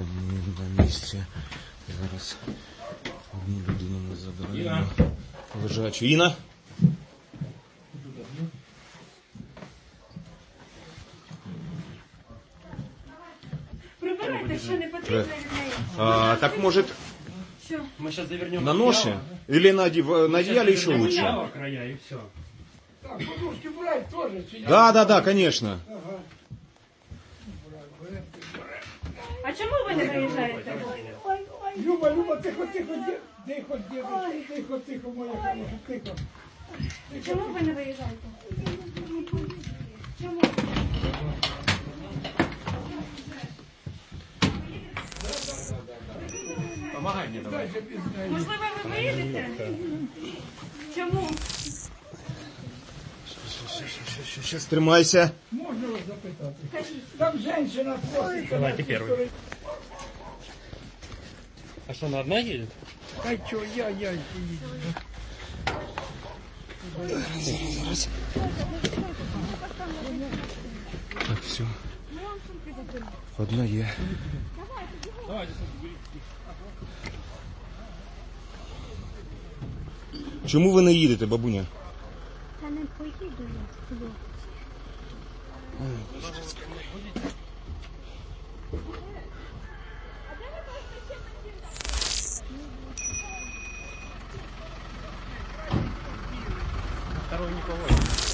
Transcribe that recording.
Ми на місці. Зараз одну людину ми забираємо. Лежачу. Іна? Прибирайте, що не потрібно від неї. А, так может Що? Мы сейчас завернем на ноше? Или на, одев- на одеяле еще лучше? края и все. Так, подушки брать тоже, чи ні? Да, да, да, конечно. А чому ви не виїжджаєте? Люба, Люба, тихо, тихо, тихо, дівчинка, тихо, тихо, моя хороша, тихо. Чому ви не виїжджаєте? Чому? Помогай мне давай. Можливо, ви виїдете? Чому? Сейчас тримайся. Можна вас запитати? Там женщина просить. Давайте вона первый. А что, она одна едет? Та чо, я, я їду. Так, все. Одна є. Чому ви не їдете, бабуня? Та не поїду я туди. второй не положит.